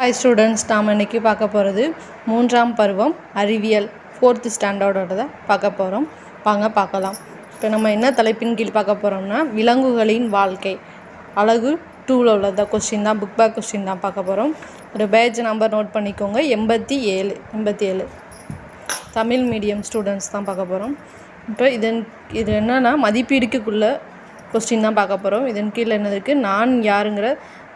Hi students நாம் இன்றைக்கி பார்க்க போகிறது மூன்றாம் பருவம் அறிவியல் ஃபோர்த்து ஸ்டாண்டர்டோட பார்க்க போகிறோம் வாங்க பார்க்கலாம். இப்போ நம்ம என்ன தலைப்பின் கீழ் பார்க்க போகிறோம்னா விலங்குகளின் வாழ்க்கை. அழகு டூவில் உள்ளத கொஸ்டின் தான் புக் பேக் கொஸ்டின் தான் பார்க்க போகிறோம் ஒரு பேஜ் நம்பர் நோட் பண்ணிக்கோங்க எண்பத்தி ஏழு எண்பத்தி ஏழு. தமிழ் மீடியம் ஸ்டூடெண்ட்ஸ் தான் பார்க்க போகிறோம் இப்போ இதன் இது என்னென்னா மதிப்பீடுக்குள்ள கொஸ்டின் தான் பார்க்க போகிறோம் இதன் கீழே என்னது இருக்குது நான் யாருங்கிற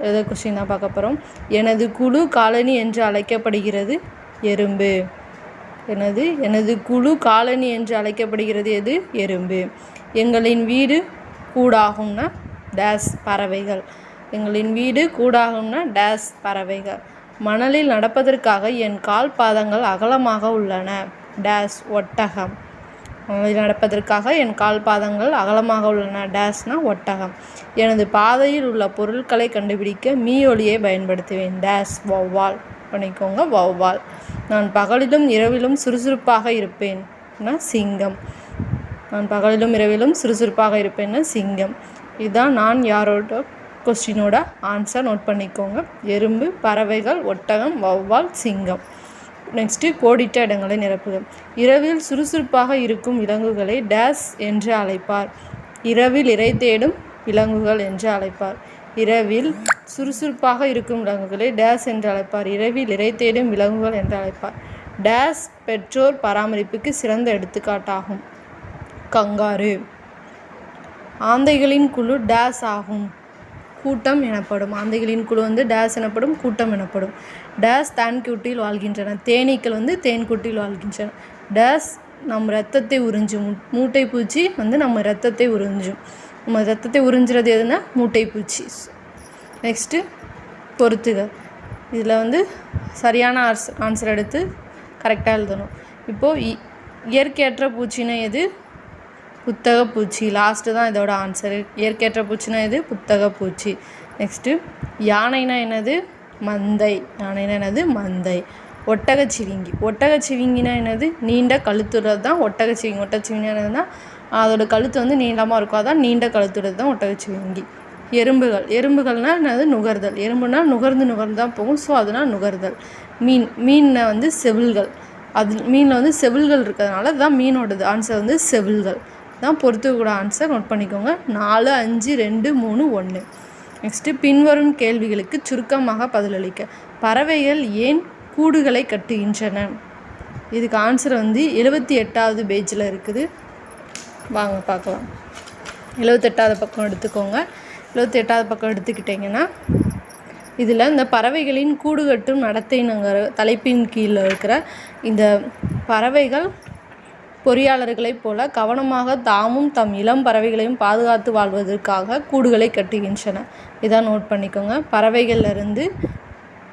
இதை கொஸ்டின் தான் பார்க்க போகிறோம் எனது குழு காலனி என்று அழைக்கப்படுகிறது எறும்பு. எனது எனது குழு காலனி என்று அழைக்கப்படுகிறது எது? எறும்பு. எங்களின் வீடு கூடாகும்னா டேஸ் பறவைகள். எங்களின் வீடு கூடாகும்னா டேஸ் பறவைகள். மணலில் நடப்பதற்காக என் கால் பாதங்கள் அகலமாக உள்ளன. டேஸ் ஒட்டகம். நடப்பதற்காக என் கால் பாதங்கள் அகலமாக உள்ளன. டேஷ்னா ஒட்டகம். எனது பாதையில் உள்ள பொருட்களை கண்டுபிடிக்க மீ ஒலியை பயன்படுத்துவேன். டேஸ் வௌவால். பண்ணிக்கோங்க வௌவால். நான் பகலிலும் இரவிலும் சுறுசுறுப்பாக இருப்பேன். சிங்கம். நான் பகலிலும் இரவிலும் சுறுசுறுப்பாக இருப்பேன்னா சிங்கம். இதுதான் நான் யாரோட கொஸ்டினோட ஆன்சர் நோட் பண்ணிக்கோங்க. எறும்பு பறவைகள் ஒட்டகம் வௌவால் சிங்கம். நெக்ஸ்ட்டு கோடிட்ட இடங்களை நிரப்புக இரவில் சுறுசுறுப்பாக இருக்கும் விலங்குகளை டேஸ் என்று அழைப்பார். இரவில் இறை தேடும் விலங்குகள் என்று அழைப்பார். இரவில் சுறுசுறுப்பாக இருக்கும் விலங்குகளை டேஸ் என்று அழைப்பார். இரவில் இறை தேடும் விலங்குகள் என்று அழைப்பார். டேஸ் பெற்றோர் பராமரிப்புக்கு சிறந்த எடுத்துக்காட்டாகும். கங்காரு. ஆந்தைகளின் குழு டேஸ் ஆகும். கூட்டம் எனப்படும். ஆந்தைகளின் குழு வந்து டேஸ் எனப்படும் கூட்டம் எனப்படும். டேஸ் தேன்குட்டியில் வாழ்கின்றன. தேனீக்கள் வந்து தேன்குட்டியில் வாழ்கின்றன. டேஸ் நம் ரத்தத்தை உறிஞ்சும். மூட்டை பூச்சி வந்து நம்ம ரத்தத்தை உறிஞ்சும். நம்ம ரத்தத்தை உறிஞ்சுறது எதுனா மூட்டை பூச்சி. நெக்ஸ்ட்டு பொறுத்துக. இதில் வந்து சரியான ஆர்ஸ் ஆன்சர் எடுத்து கரெக்டாக எழுதணும். இப்போது இ இயற்கையற்ற பூச்சினா எது? புத்தக பூச்சி லாஸ்ட்டு தான் இதோட ஆன்சரு இயற்கையற்ற பூச்சினா இது புத்தக பூச்சி நெக்ஸ்ட்டு யானைனா என்னது? மந்தை. யானைனா என்னது? மந்தை. ஒட்டகச்சிவிங்கி ஒட்டகச்சிவிங்கினா என்னது? நீண்ட கழுத்துறது தான் ஒட்டகச்சிவிங்கி ஒட்டகச்சிவிங்கி என்னதுன்னா அதோட கழுத்து வந்து நீளமாக இருக்கும். அதான் நீண்ட கழுத்துறது தான் ஒட்டகச்சிவிங்கி எறும்புகள். எறும்புகள்னால் என்னது? நுகர்தல். எறும்புனா நுகர்ந்து நுகர்ந்து தான் போகும். ஸோ அதனால் நுகர்தல். மீன். மீனில் வந்து செவில்கள். அது மீனில் வந்து செவில்கள் இருக்கிறதுனால தான் மீனோடது. ஆன்சர் வந்து செவில்கள். தான் பொறுத்துக்கூட ஆன்சர் நோட் பண்ணிக்கோங்க. நாலு அஞ்சு ரெண்டு மூணு ஒன்று நெக்ஸ்ட்டு பின்வரும் கேள்விகளுக்கு சுருக்கமாக பதிலளிக்க. பறவைகள் ஏன் கூடுகளை கட்டுகின்றன? இதுக்கு ஆன்சர் வந்து எழுபத்தி எட்டாவது பேஜில் இருக்குது. வாங்க பார்க்கலாம். எழுபத்தெட்டாவது பக்கம் எடுத்துக்கோங்க. எழுபத்தி எட்டாவது பக்கம் எடுத்துக்கிட்டிங்கன்னா இதில் இந்த பறவைகளின் கூடு கட்டும் நடத்தைனுங்கிற தலைப்பின் கீழே இருக்கிற இந்த பறவைகள் பொறியாளர்களைப் போல கவனமாக தாமும் தம் இளம் பறவைகளையும் பாதுகாத்து வாழ்வதற்காக கூடுகளை கட்டுகின்றன. இதான் நோட் பண்ணிக்கோங்க. பறவைகள்லேருந்து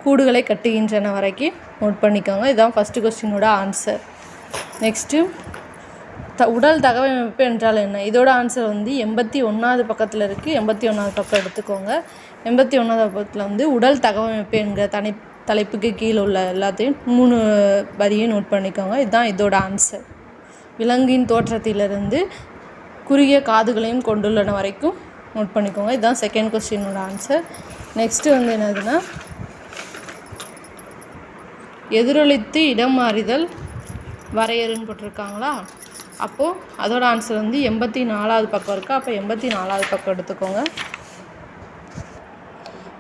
கூடுகளை கட்டுகின்றன வரைக்கும் நோட் பண்ணிக்கோங்க. இதுதான் ஃபஸ்ட்டு கொஸ்டினோட ஆன்சர் நெக்ஸ்ட்டு த உடல் தகவமைப்பு என்றால் என்ன? இதோட ஆன்சர் வந்து எண்பத்தி ஒன்றாவது பக்கத்தில் இருக்குது எண்பத்தி ஒன்றாவது பக்கம் எடுத்துக்கோங்க. எண்பத்தி ஒன்றாவது பக்கத்தில் வந்து உடல் தகவமைப்பு என்கிற தனி தலைப்புக்கு கீழே உள்ள எல்லாத்தையும் மூணு வரியும் நோட் பண்ணிக்கோங்க. இதுதான் இதோட ஆன்சர் விலங்கின் தோற்றத்திலிருந்து குறுகிய காதுகளையும் கொண்டுள்ளன வரைக்கும் நோட் பண்ணிக்கோங்க. இதுதான் செகண்ட் கொஸ்டினோட ஆன்சர் நெக்ஸ்ட்டு வந்து என்னதுன்னா எதிரொலித்து இடம் மாறிதல் வரையறுன்னு போட்டிருக்காங்களா? அப்போது அதோட ஆன்சர் வந்து எண்பத்தி நாலாவது பக்கம் இருக்குது அப்போ எண்பத்தி நாலாவது பக்கம் எடுத்துக்கோங்க.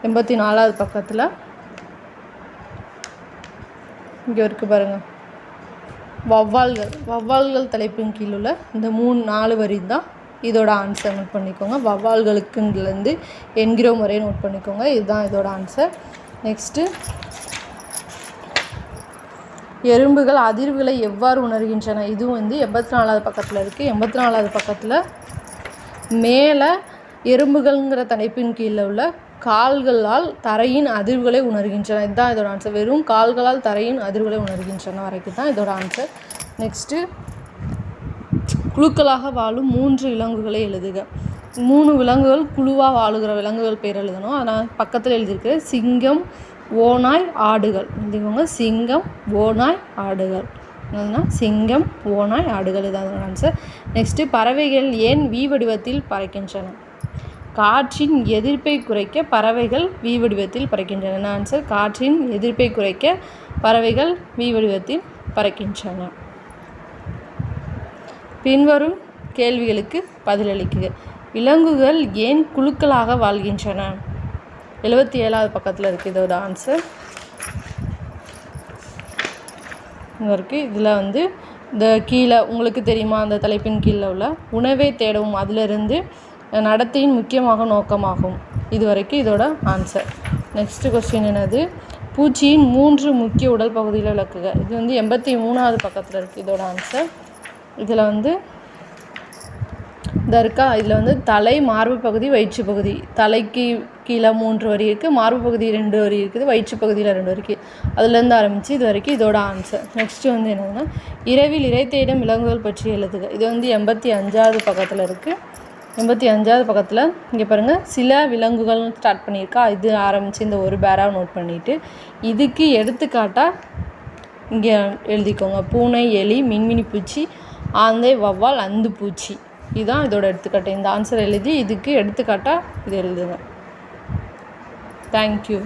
எண்பத்தி நாலாவது பக்கத்தில் இங்கே இருக்குது பாருங்கள் வௌவால்கள் வௌவால்கள் தலைப்பின் கீழ் உள்ள இந்த மூணு நாலு வரி தான் இதோட ஆன்சர் நோட் பண்ணிக்கோங்க. வௌவால்களுக்குலேருந்து என்கிற முறையை நோட் பண்ணிக்கோங்க. இதுதான் இதோட ஆன்சர் நெக்ஸ்ட்டு எறும்புகள் அதிர்வுகளை எவ்வாறு உணர்கின்றன? இதுவும் வந்து எண்பத்தி நாலாவது பக்கத்தில் இருக்குது எண்பத்தி நாலாவது பக்கத்தில் மேலே எறும்புகள்ங்கிற தலைப்பின் கீழே உள்ள கால்களால் தரையின் அதிர்வுகளை உணர்கின்றன. இதுதான் இதோட ஆன்சர் வெறும் கால்களால் தரையின் அதிர்வுகளை உணர்கின்றன. வரைக்கும் தான் இதோட ஆன்சர் நெக்ஸ்ட்டு குழுக்களாக வாழும் மூன்று விலங்குகளை எழுதுக. மூணு விலங்குகள் குழுவாக வாழுகிற விலங்குகள் பேர் எழுதணும். அதனால் பக்கத்தில் எழுதியிருக்கு. சிங்கம் ஓநாய் ஆடுகள். எழுதிக்கோங்க. சிங்கம் ஓநாய் ஆடுகள். என்னதுன்னா சிங்கம் ஓநாய் ஆடுகள். இதான் ஆன்சர் நெக்ஸ்ட்டு பறவைகள் ஏன் வி வடிவத்தில் பறக்கின்றன? காற்றின் எதிர்ப்பை குறைக்க பறவைகள் வி வடிவத்தில் பறக்கின்றன. ஆன்சர் காற்றின் எதிர்ப்பை குறைக்க பறவைகள் வி வடிவத்தில் பறக்கின்றன. பின்வரும் கேள்விகளுக்கு பதிலளிக்குக விலங்குகள் ஏன் குழுக்களாக வாழ்கின்றன? எழுபத்தி ஏழாவது பக்கத்தில் இருக்குது இதோட ஆன்சர் இங்கே இருக்குது இதில் வந்து இந்த கீழே உங்களுக்கு தெரியுமா? அந்த தலைப்பின் கீழே உள்ள உணவை தேடவும். அதிலிருந்து நடத்தையின் முக்கியமாக நோக்கமாகும். இது வரைக்கும் இதோட ஆன்சர் நெக்ஸ்ட்டு கொஸ்டின் என்னது? பூச்சியின் மூன்று முக்கிய உடல் பகுதியில் விளக்குக. இது வந்து எண்பத்தி மூணாவது பக்கத்தில் இருக்குது இதோட ஆன்சர் இதில் வந்து இந்த இருக்கா? இதில் வந்து தலை மார்பு பகுதி வயிற்று பகுதி. தலைக்கு கீழே மூன்று வரி இருக்குது மார்பு பகுதி ரெண்டு வரி இருக்குது வயிற்று பகுதியில் ரெண்டு வரி இருக்குது அதுலேருந்து ஆரம்பித்து இது வரைக்கும் இதோட ஆன்சர் நெக்ஸ்ட்டு வந்து என்னென்னா இரவில் இறை தேடும் விலங்குகள் பற்றி எழுதுக. இது வந்து எண்பத்தி அஞ்சாவது பக்கத்தில் இருக்குது எண்பத்தி அஞ்சாவது பக்கத்தில் இங்கே பாருங்கள் சில விலங்குகள் ஸ்டார்ட் பண்ணியிருக்கா. இது ஆரம்பித்து இந்த ஒரு பேராக நோட் பண்ணிவிட்டு இதுக்கு எடுத்துக்காட்டாக இங்கே எழுதிக்கோங்க. பூனை எலி மின்மினி பூச்சி ஆந்தை வவ்வால் அந்து பூச்சி. இதுதான் இதோட எடுத்துக்காட்டு. இந்த ஆன்சர் எழுதி இதுக்கு எடுத்துக்காட்டாக இது எழுதுங்க. தேங்க்யூ